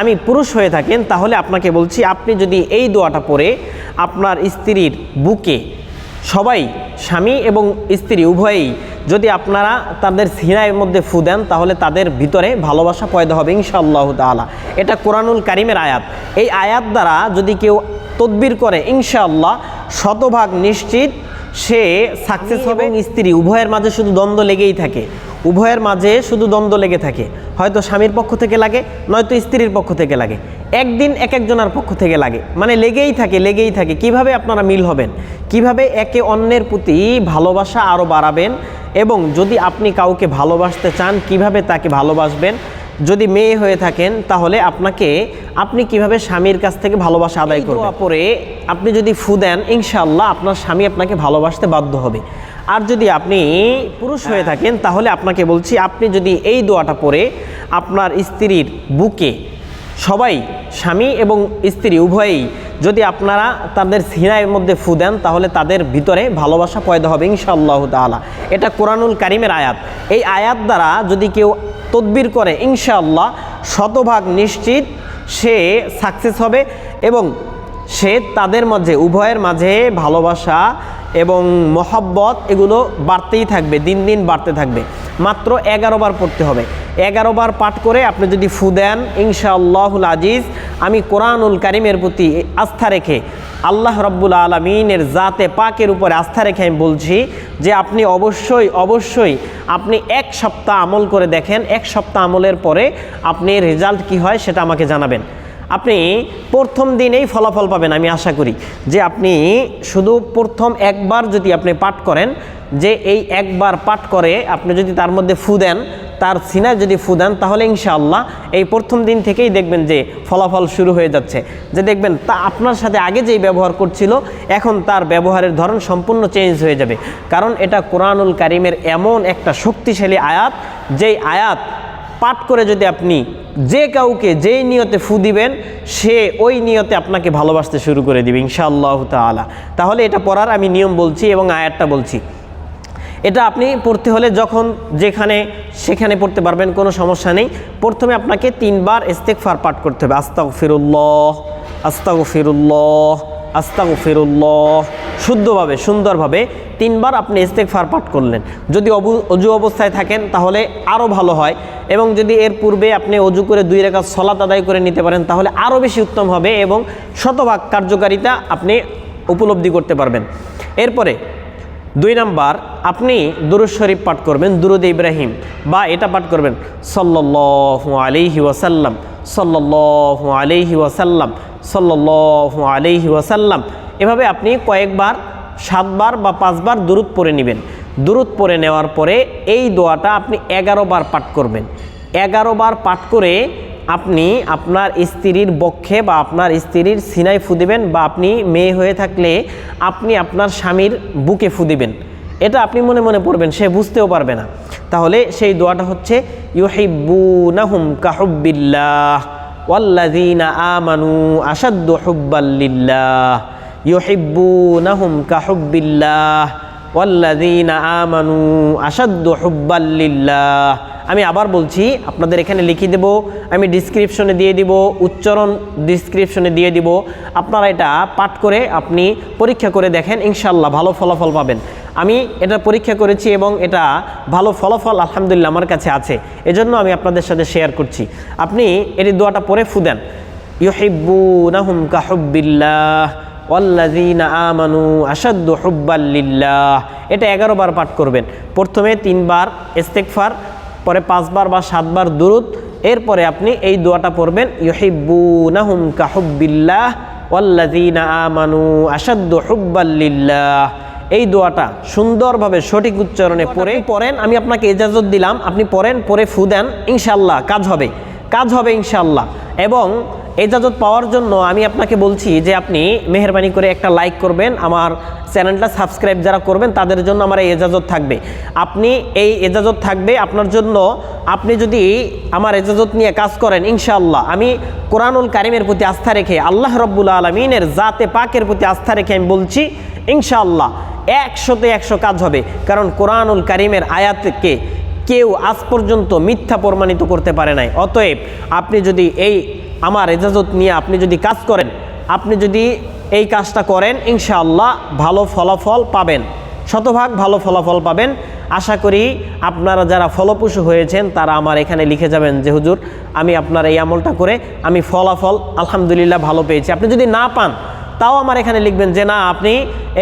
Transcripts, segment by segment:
আমি পুরুষ হয়ে থাকেন তাহলে আপনাকে বলছি আপনি যদি এই দোয়াটা পড়ে আপনার স্ত্রীর বুকে সবাই স্বামী এবং স্ত্রী উভয়েই যদি আপনারা তাদের সিনায়ের মধ্যে ফু দেন তাহলে তাদের ভিতরে ভালোবাসা পয়দা হবে ইনশাআল্লাহ তাআলা। এটা কোরআনুল কারিমের আয়াত। এই আয়াত দ্বারা যদি কেউ তদবির করে ইনশাআল্লাহ শতভাগ নিশ্চিত সে সাকসেস হবে স্ত্রী উভয়ের মাঝে শুধু দ্বন্দ্ব লেগেই থাকে। উভয়ের মাঝে শুধু দ্বন্দ্ব লেগে থাকে। হয়তো স্বামীর পক্ষ থেকে লাগে নয়তো স্ত্রীর পক্ষ থেকে লাগে। একদিন এক একজনের পক্ষ থেকে লাগে। মানে লেগেই থাকে লেগেই থাকে। কীভাবে আপনারা মিল হবেন? কীভাবে একে অন্যের প্রতি ভালোবাসা আরও বাড়াবেন? এবং যদি আপনি কাউকে ভালোবাসতে চান কীভাবে তাকে ভালোবাসবেন? যদি মেয়ে হয়ে থাকেন তাহলে আপনাকে আপনি কীভাবে স্বামীর কাছ থেকে ভালোবাসা আদায় করবেন? পরে আপনি যদি ফু দেন ইনশাআল্লাহ আপনার স্বামী আপনাকে ভালোবাসতে বাধ্য হবে। আর যদি আপনি পুরুষ হয়ে থাকেন তাহলে আপনাকে বলছি আপনি যদি এই দোয়াটা পড়ে আপনার স্ত্রীর বুকে সবাই স্বামী এবং স্ত্রী উভয়েই যদি আপনারা তাদের সিনায়ের মধ্যে ফু দেন তাহলে তাদের ভিতরে ভালোবাসা পয়দা হবে ইনশাআল্লাহ তাআলা। এটা কোরআনুল কারিমের আয়াত। এই আয়াত দ্বারা যদি কেউ তদবির করে ইনশাআল্লাহ শতভাগ নিশ্চিত সে সাকসেস হবে এবং সে তাদের মাঝে উভয়ের মাঝে ভালোবাসা এবং মহব্বত এগুলো বাড়তেই থাকবে, দিন দিন বাড়তে থাকবে। মাত্র এগারো বার পড়তে হবে। এগারো বার পাঠ করে আপনি যদি ফু দেন, ইনশাআল্লাহুল আজিজ, আমি কোরআনুল কারিমের প্রতি আস্থা রেখে আল্লাহ রব্বুল আলমিনের জাতে পাকের উপরে আস্থা রেখে আমি বলছি যে আপনি অবশ্যই অবশ্যই আপনি এক সপ্তাহ আমল করে দেখেন, এক সপ্তাহ আমলের পরে আপনি রেজাল্ট কি হয় সেটা আমাকে জানাবেন। আপনি প্রথম দিনেই ফলাফল পাবেন, আমি আশা করি। যে আপনি শুধু প্রথম একবার যদি আপনি পাঠ করেন, যে এই একবার পাঠ করে আপনি যদি তার মধ্যে ফু দেন, তার সিনায় যদি ফু দেন, তাহলে ইনশাআল্লাহ এই প্রথম দিন থেকেই দেখবেন যে ফলাফল শুরু হয়ে যাচ্ছে। যে দেখবেন, তা আপনার সাথে আগে যেই ব্যবহার করছিল, এখন তার ব্যবহারের ধরন সম্পূর্ণ চেঞ্জ হয়ে যাবে। কারণ এটা কোরআনুল কারিমের এমন একটা শক্তিশালী আয়াত, যেই আয়াত পাঠ করে যদি আপনি যে কাউকে যেই নিয়তে ফু দিবেন, সে ওই নিয়তে আপনাকে ভালোবাসতে শুরু করে দিবে, ইনশাআল্লাহ তাআলা। তাহলে এটা পড়ার আমি নিয়ম বলছি এবং আয়াতটা বলছি। এটা আপনি পড়তে হলে যখন যেখানে সেখানে পড়তে পারবেন, কোনো সমস্যা নেই। প্রথমে আপনাকে তিনবার ইস্তেকফার পাঠ করতে হবে। আস্তাগ ফিরুল্লাহ আস্তাগ ফিরুল্লাহ আস্তাগ ফিরুল্লাহ শুদ্ধভাবে, সুন্দরভাবে তিনবার আপনি ইস্তেকফার পাঠ করলেন। যদি অবু, অজু অবস্থায় থাকেন, তাহলে আরও ভালো হয়। এবং যদি এর পূর্বে আপনি অজু করে দুই রেখা সলাত আদায় করে নিতে পারেন, তাহলে আরও বেশি উত্তম হবে এবং শতভাগ কার্যকারিতা আপনি উপলব্ধি করতে পারবেন। এরপরে, দুই নাম্বার, আপনি দুরুদ শরীফ পাঠ করবেন, দুরুদ ইব্রাহিম, বা এটা পাঠ করবেন, সল্লাল্লাহু আলাইহি ওয়াসাল্লাম। সল্লাল্লাহু আলাইহি ওয়াসাল্লাম, সল্লাল্লাহু আলাইহি ওয়াসাল্লাম। এভাবে আপনি কয়েকবার, সাতবার বা পাঁচবার দুরুদ পরে নেবেন। দুরুদ পরে নেওয়ার পরে এই দোয়াটা আপনি এগারো বার পাঠ করবেন। এগারো বার পাঠ করে আপনি আপনার স্ত্রীর বক্ষে বা আপনার স্ত্রীর সিনায় ফু দিবেন বা আপনি মেয়ে হয়ে থাকলে আপনি আপনার স্বামীর বুকে ফু দিবেন এটা আপনি মনে মনে পড়বেন, সে বুঝতেও পারবে না। তাহলে সেই দোয়াটা হচ্ছে, ইউহিব্বুনাহুম কাহুব্বিল্লাহ ওয়াল্লাযীনা আমানু আশাদ্দু হুব্বাল্লিল্লাহ ইউহিব্বুনাহুম কাহুব্বিল্লাহ ওয়াল্লাযীনা আমানু আশাদ্দু হুব্বাল্লিল্লাহ আমি আবার বলছি, আপনাদের এখানে লিখে দেব, আমি ডিসক্রিপশনে দিয়ে দিব, উচ্চারণ ডিসক্রিপশনে দিয়ে দিব। আপনারা এটা পাঠ করে আপনি পরীক্ষা করে দেখেন ইনশাল্লাহ ভালো ফলাফল পাবেন। আমি এটা পরীক্ষা করেছি এবং এটা ভালো ফলাফল আলহামদুলিল্লাহ আমার কাছে আছে। এজন্য আমি আপনাদের সাথে শেয়ার করছি। আপনি এটি দোয়াটা পরে ফুদেন ইউহিব্বুনাহুম কাহুব্বিল্লাহ আমানু এটা এগারো বার পাঠ করবেন। প্রথমে তিনবার ইস্তেকফার পরে পাঁচবার বা সাতবার দুরুদ। এরপরে আপনি এই দোয়াটা পড়বেন, ইউহিব্বুনাহুম কাহুব্বিল্লাহ ওয়াল্লাযীনা আমানু আশাদ্দু হুব্বাল্লিল্লাহ এই দোয়াটা সুন্দরভাবে সঠিক উচ্চারণে পড়ে পড়েন। আমি আপনাকে ইজাজত দিলাম আপনি পড়েন পরে ফু দেন ইনশাল্লাহ কাজ হবে কাজ হবে ইনশাল্লাহ এবং এজাজত পাওয়ার জন্য আমি আপনাকে বলছি যে আপনি মেহরবানি করে একটা লাইক করবেন আমার চ্যানেলটা সাবস্ক্রাইব যারা করবেন তাদের জন্য আমার এই এজাজত থাকবে। আপনি এই এজাজত থাকবে আপনার জন্য আপনি যদি আমার এজাজত নিয়ে কাজ করেন ইনশাআল্লাহ আমি কোরআনুল কারিমের প্রতি আস্থা রেখে আল্লাহ রব্বুল আলমিনের জাতে পাকের প্রতি আস্থা রেখে আমি বলছি ইনশাআল্লাহ একশোতে একশো কাজ হবে। কারণ কোরআনুল কারিমের আয়াতকে কেউ আজ পর্যন্ত মিথ্যা প্রমাণিত করতে পারে নাই। অতএব আপনি যদি এই আমার এজাজত নিয়ে আপনি যদি কাজ করেন, আপনি যদি এই কাজটা করেন, ইনশাআল্লাহ ভালো ফলাফল পাবেন। শতভাগ ভালো ফলাফল পাবেন। আশা করি আপনারা যারা ফলপ্রসূ হয়েছেন, তারা আমার এখানে লিখে যাবেন যে, হুজুর, আমি আপনার এই আমলটা করে, আমি ফলাফল আলহামদুলিল্লাহ ভালো পেয়েছি। আপনি যদি না পান তাও আমার এখানে লিখবেন যে না আপনি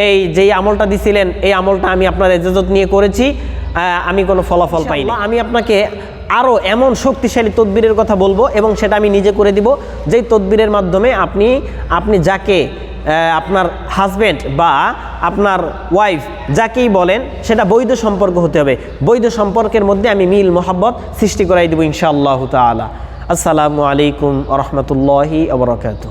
এই যেই আমলটা দিছিলেন এই আমলটা আমি আপনার এজাজত নিয়ে করেছি আমি কোনো ফলাফল পাইনি। আমি আপনাকে আরও এমন শক্তিশালী তদবিরের কথা বলব এবং সেটা আমি নিজে করে দিব যেই তদবিরের মাধ্যমে আপনি আপনি যাকে আপনার হাজব্যান্ড বা আপনার ওয়াইফ যাকেই বলেন সেটা বৈধ সম্পর্ক হতে হবে। বৈধ সম্পর্কের মধ্যে আমি মিল মোহাব্বত সৃষ্টি করাই দেবো ইনশাআল্লাহ তালা আসসালামু আলাইকুম রহমতুল্লাহি আবরকাত